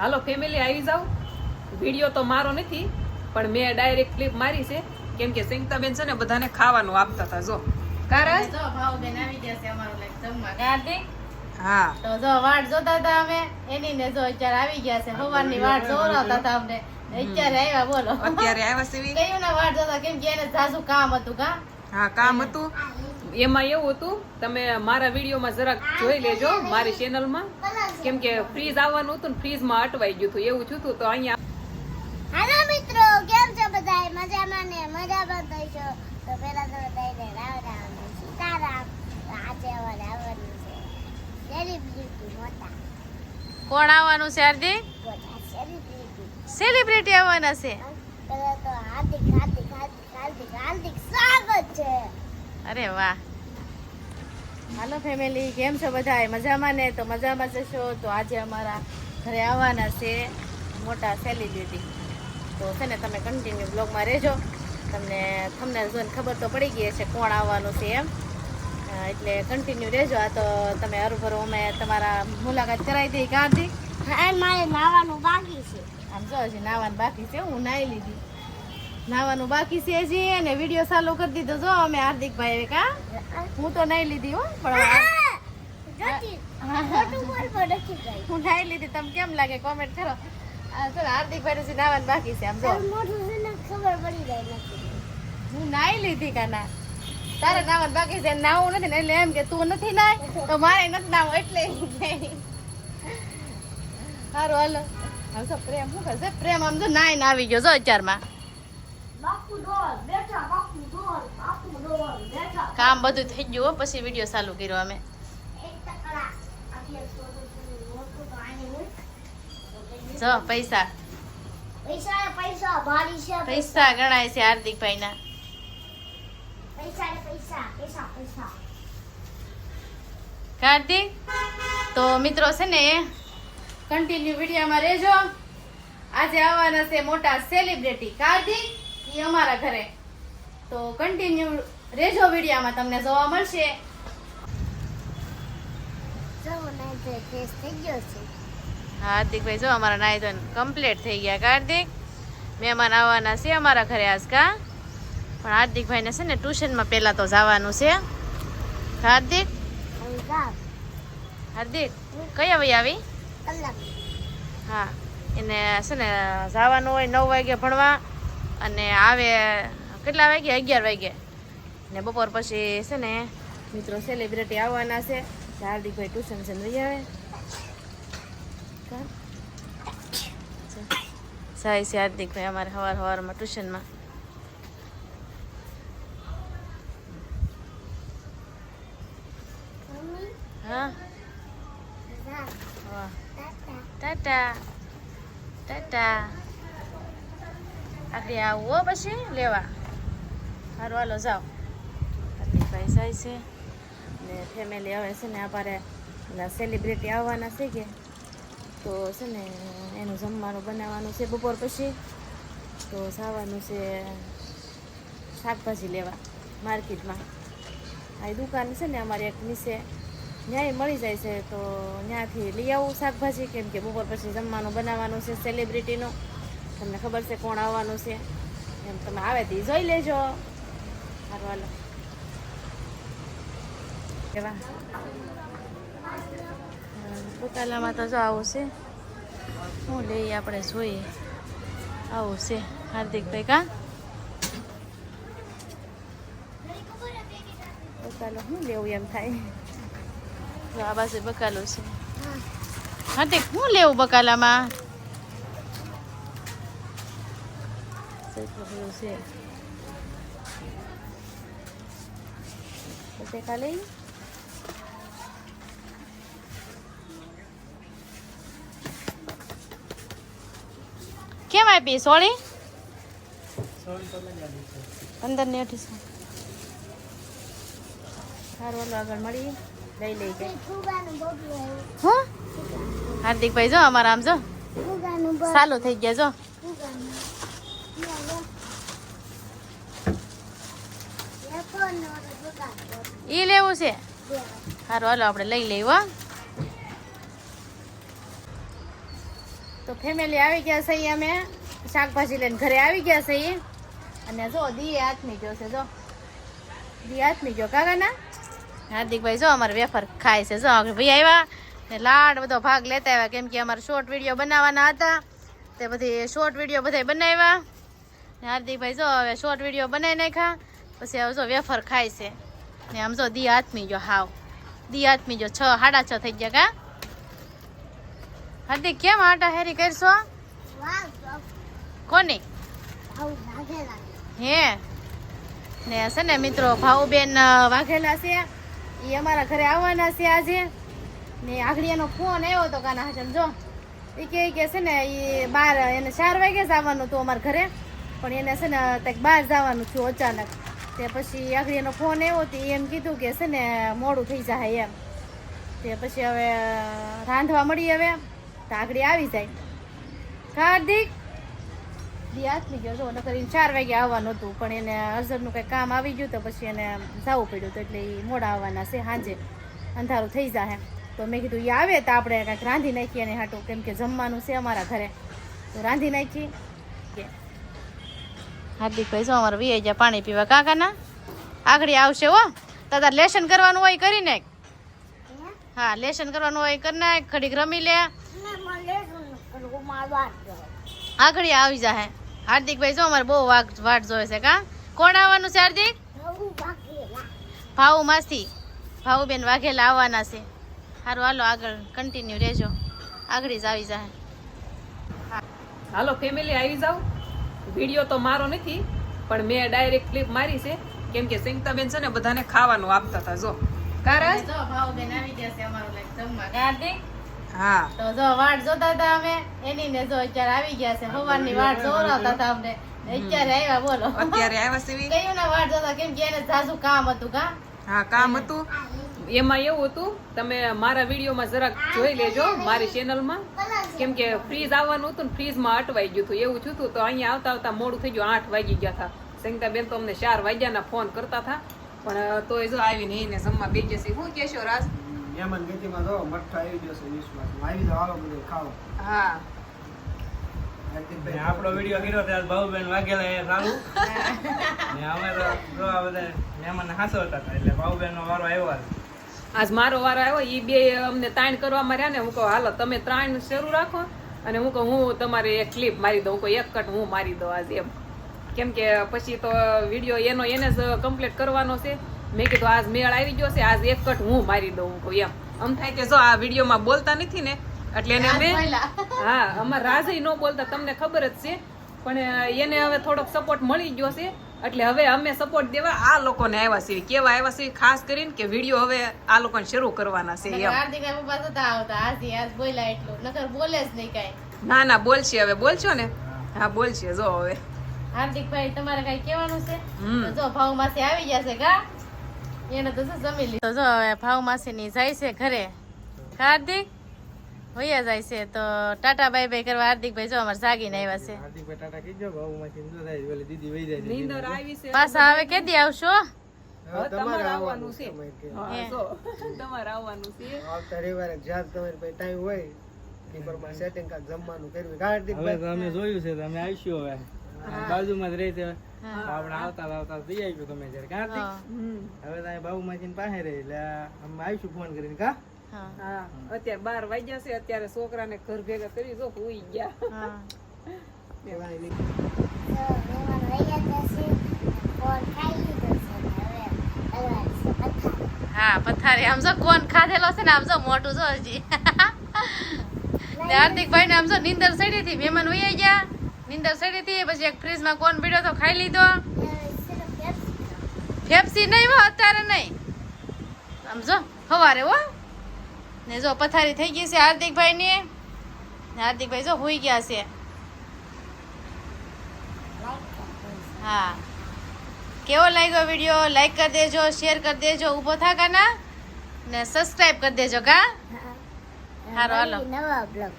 હાલો family આવી જાઓ. Video તો મારો નથી પણ મેં ડાયરેક્ટ ક્લિપ મારી છે. કેમ કે સંગીતાબેન છે ને બધાને ખાવાનું આપતા હતા જો. કારણ? જો ભાવબેન આવી ગયા છે અમારું like જમવા. કાર્તિક, હા. તો જો વાટ જોતા હતા અમે. એની ને જો અત્યારે આવી ગયા છે. સવારની વાટ જોવડાવતા હતા અમને. અત્યારે આવ્યા બોલો. અત્યારે આવ્યા સેવી કયું ના વાટ જોતા? કેમ કે એને જાજુ કામ હતું કા? હા કામ હતું. એમાં એવું હતું તમે મારા વિડીયોમાં જરાક જોઈ લેજો મારી ચેનલમાં કેમ કે ફ્રીજ આવવાનું હતું ને ફ્રીજમાં અટવાઈ ગયું હતું એવું થયું હતું તો અહીંયા હાલો મિત્રો કેમ છો બધા મજામાં ને? મજામાં તો છો. તો પેલા તો બધાને રામ રામ ને સીતારામ આજે અમારે આવવાનું છે. સેલિબ્રિટી મોટા. કોણ આવવાનું છે અરજી સેલિબ્રિટી સેલિબ્રિટી આવવાના છે. પેલા તો હાર્દિક હાર્દિક હાર્દિક હાર્દિક હાર્દિક સ્વાગત છે. અરે વાહ. હાલો ફેમિલી કેમ છો બધા મજામાં ને? તો મજામાં જશો? તો આજે અમારા ઘરે આવવાના છે મોટા સેલિબ્રિટી તો છે ને તમે કન્ટિન્યુ બ્લોગમાં રહેજો. તમને તમને જોઈને ખબર તો પડી ગઈ છે કોણ આવવાનું છે એમ. એટલે કન્ટિન્યુ રહેજો. આ તો તમે હરુભરો અમે તમારા મુલાકાત કરાવી દઈ હા મારે નાવાનું બાકી છે. આમ જો હજી નાવાનું બાકી છે હું નાહી લીધી. નાવાનું બાકી છે હજી અને વીડિયો ચાલુ કરી દીધો. જો અમે હાર્દિકભાઈ કા હું? તો નહીં લીધી હો પણ હું નહીં લીધી. તમને કેમ લાગે? કોમેન્ટ કરો. આ હાર્દિકભાઈ હજી નાવાનું બાકી છે આમ જો. ને હું નાઈ લીધી કાના. તારે નાવાનું બાકી છે નાવું નથી ને એટલે એમ કે તું નથી નાય તો મારે નથી નાવું એટલે સારું હાલો. આમ પ્રેમ શું કરશે પ્રેમ આમ જો નાઈને આવી ગયો જો અત્યારમાં. કામ બધું થઈ ગયું પછી વીડિયો ચાલુ કર્યો અમે. તો જો પૈસા. પૈસા ગણાય છે હાર્દિકભાઈ ના કાર્તિક મિત્રો છે ને કન્ટિન્યુ વિડીયોમાં રહેજો. આજે આવવાના છે મોટા સેલિબ્રિટી કાર્તિક એ અમારા ઘરે. તો કન્ટિન્યુ રહેજો વિડીયોમાં તમને જોવા મળશે. હાર્દિકભાઈ જો અમારા નાઈ ધોઈને કમ્પ્લીટ થઈ ગયા કાર્તિક મહેમાન આવવાના છે અમારા ઘરે આજ કા? પણ હાર્દિકભાઈને છે ને ટ્યુશનમાં પહેલાં તો જવાનું છે. હાર્દિક? હાર્દિક કયા વહી આવી? હા એને છે ને જવાનું હોય નવ વાગે ભણવા અને આવે કેટલા વાગે અગિયાર વાગે ને બપોર પછી છે ને મિત્રો સેલિબ્રિટી આવવાના છે. હાર્દિકભાઈ ટ્યુશન છે લઈ આવે. સાહી છે હાર્દિકભાઈ અમારે સવાર સવારમાં ટ્યુશનમાં હા? ટાટા. ટાટા. આપણે આવું પછી લેવા. સારું હાલો, જાઓ. હાર્દિકભાઈ જાય છે. ને ફેમિલી આવે છે ને અમારે સેલિબ્રિટી આવવાના છે કે. તો છે ને એનું જમવાનું બનાવવાનું છે બપોર પછી. તો જવાનું છે શાકભાજી લેવા માર્કેટમાં. આ દુકાન છે ને અમારી એક નીચે ન્યાય મળી જાય છે તો ત્યાંથી લઈ આવું શાકભાજી કેમ કે બપોર પછી જમવાનું બનાવવાનું છે સેલિબ્રિટીનું તમને ખબર છે કોણ આવવાનું છે. એમ તમે આવે તે જોઈ લેજો. સારું હાલો. એવા બકાલામાં તો જો આવું છે. શું લઈએ આપણે જોઈએ. આવું છે હાર્દિકભાઈ કા? બકાલો શું લેવું એમ થાય? જો આ બાજુ બકાલો છે. હાર્દિક શું લેવું બકાલામાં? છે. ખાલી કેમ આપી સોળી? પંદર ને અઢીસો. સારું આગળ મળી લઈ લઈ હાર્દિકભાઈ, જો અમારા આમ જો. ચાલુ થઈ ગયા, જો. ઈ લેવું છે? સારું હાલો, આપણે લઈ લઈએ તો ફેમિલી આવી ગયા છે અમે. શાકભાજી લઈને ઘરે આવી ગયા છે એ. અને જો, દી હાથમી ગયો છે, જો. દી હાથમી ગયો, કાકાના? હાર્દિકભાઈ, જો, અમારે વેફર ખાય છે, જો. ભાઈ આવ્યા ને લાડ બધો ભાગ લેતા આવ્યા, કેમ કે અમારે શોર્ટ વીડિયો બનાવવાના હતા. તે બધી શોર્ટ વીડિયો બધા બનાવ્યા. ને હાર્દિકભાઈ, જો, હવે શોર્ટ વીડિયો બનાવી નાખ્યા. પછી હવે જો, વેફર ખાય છે. ને આમ જો, દી હાથમી ગયો, હાવ. દી હાથમી ગયો, છ, સાડા છ થઈ ગયા, કા? હાર્દિક, કેમ આટા હેરી કરશો? વાહ કોની? હે? ને છે ને મિત્રો, ભાઉબેન વાઘેલા છે. એ અમારા ઘરે આવવાના છે આજે. ને આગળીયાનો ફોન આવ્યો હતો કાના હાચન જો. એ કહે કે છે ને એ બાર, એને ચાર વાગે જ આવવાનું હતું અમારા ઘરે. પણ એને છે ને કંઈક બહાર જવાનું થયું અચાનક. તે પછી આગળ ફોન આવ્યો તો એમ કીધું કે છે ને, મોડું થઈ જાય એમ. તે પછી હવે રાંધવા મળી હવે. તો આગળ આવી જાય. કાર્તિક દી હાથમી ગયો. જો નકરી ચાર વાગે આવવાનું હતું પણ એને અર્જન્ટનું કંઈ કામ આવી ગયું તો પછી એને જવું પડ્યું તો એટલે એ મોડા આવવાના છે સાંજે અંધારું થઈ જાય તો મેં કીધું એ આવે તો આપણે કાંઈક રાંધી નાખીએ એને હાટું કેમ કે જમવાનું છે અમારા ઘરે. તો રાંધી નાખી. કે હાર્દિકભાઈ જો અમારે વી ગયા પાણી પીવા. કાકાના? આગળ આવશે હો. તાતા લેસન કરવાનું હોય કરી નાખ. હા લેસન કરવાનું હોય કરી નાખ. ઘડીક રમી લે. ને આગળ આવી જાહે. હાર્દિકભાઈ જો અમારે બહુ વાગ વાટ જોવે છે કા? કોણ આવવાનું છે હાર્દિક? ભાવુ માસી. ભાઉ બેન વાઘેલા આવવાના છે. સારું હાલો આગળ કન્ટિન્યુ રહેજો. આગળ જ આવી જાહે. હાલો ફેમિલી આવી જાવ વીડિયો તો મારો નથી પણ મેં ડાયરેક્ટ ક્લિપ મારી છે. કેમ કે સંગીતાબેન છે ને બધાને ખાવાનું આપતા હતા જો. કારણ જો બેન આવી ગયા છે અમારું લાઈક જમવા. હાર્દિક? હા. તો જો વાટ જોતા હતા અમે એની ને જો અત્યારે આવી ગયા છે. સવારની વાટ જોવડાવતા હતા અમને. અત્યારે આવ્યા બોલો. અત્યારે આવ્યા સીવી કયું ના વાટ જોતા કેમ કે એને જાજુ કામ હતું કા? હા કામ હતું. એમાં એવું હતું તમે મારા વિડીયોમાં જરાક જોઈ લેજો મારી ચેનલમાં કેમ કે ફ્રીજ આવવાનું હતું ને ફ્રીજમાં અટવાઈ ગયું હતું એવું થયું હતું. તો અહીંયા આવતા આવતા મોડું થઈ ગયું આઠ વાગી ગયા હતા. સંગીતાબેન તો અમને ચાર વાગ્યાના ફોન કરતા હતા. પણ તોય જો આવીને એને જમવા બેસી શું કહેશો રાજ? યમન ગતિમાં જો મઠ્ઠો આવી ગયો છે આવી જાવ હાલો બધું ખાઓ. હા. આપણો વીડિયો કર્યો ત્યારે બાબુબેન વાઘેલા એ સારું ને અમે તો જો આ બધા મહેમાન હાસવતા હતા એટલે બાબુબેન નો વારો આવ્યો આજ મારો વારો આવ્યો એ બે અમને તાણ કરવામાં રહ્યા ને હું કહું હાલો તમે ત્રણ શરૂ રાખો અને હું કહું હું તમારે એક ક્લિપ મારી દઉં હું કહું એક કટ હું મારી દઉં આજે એમ. કેમ કે પછી તો વીડિયો એનો એને જ કમ્પ્લીટ કરવાનો છે. મેં કીધું આજ મેળ આવી ગયો છે આજ એક કટ હું મારી દઉં કહું એમ. આમ થાય કે જો આ વિડીયોમાં બોલતા નથી ને એટલે એને અમે હા અમાર રાજય ન બોલતા તમને ખબર જ છે. પણ એને હવે થોડોક સપોર્ટ મળી ગયો છે. એટલે હવે અમે સપોર્ટ દેવા આ લોકોને આવ્યા છીએ. કેવા આવ્યા છીએ? ખાસ કરીને કે વીડિયો હવે આ લોકોને શરૂ કરવાના છે એમ. હાર્દિક પપ્પા આવતા. આજી આજ બોલ્યા એટલું. નકર બોલે જ નહીં કાંઈ. ના ના બોલશે હવે. બોલશો ને? હા બોલશે. જો હવે. હાર્દિકભાઈ તમારે કઈ કહેવાનું છે? જો ભાવમાંથી આવી ગયા છે કા? એને તો જમી લીધું? જો હવે ભાવ માસી જાય છે ઘરે. હાર્દિક? વૈયા જાય છે. તો ટાટા બાય બાય કરવા હાર્દિકભાઈ જો અમારે જાગીને આવ્યા છે. હાર્દિકભાઈ ટાટા કીધો બાબુમાંથી ન થાય ઓલી દીદી વહી જાય નીંદર આવી છે. પાછા હવે કેદી આવશો? તમારે આવવાનું છે. તમારે આવવાનું છે. આવતા રવિવારે જ્યાં તમારી પાસે ટાઈમ હોય સેટિંગ જમવાનું કરવું હવે હાર્દિકભાઈ જોયું છે તો અમે હવે. બાજુમાં જ રહી છે. આપણે આવતા આવતા જઈ તમે જ્યારે કાર્તિક હા, હવે તો બાબુ માસી પાસે રહી. એટલે અમે આવીશું ફોન કરીને કા? હા, અત્યારે બાર વાગ્યા છે. અત્યારે છોકરાને ઘર ભેગા કરી જો હુઈ ગયા. હા. ગયા પથારી. આમ જો કોણ ખાધેલો છે ને આમ જો મોટું જો હજી. ને હાર્દિકભાઈ ને આમ જો નીંદર ચડી હતી. મહેમાન વૈયા ગયા. નીંદર સડી હતી પછી એક ફ્રીજમાં કોણ પીડ્યો તો ખાઈ લીધો. ફેફસી નહીં હો અત્યારે નહીં. આમ જો સવારે હો. ને જો પથારી થઈ ગઈ છે હાર્દિકભાઈ ની હાર્દિકભાઈ જો હોઈ ગયા છે. હા. કેવો લાગ્યો વીડિયો લાઈક કરી દેજો શેર કરી દેજો ઊભો થા કાના ને સબસ્ક્રાઇબ કરી દેજો કા હારો હાલો. નવા બ્લોગ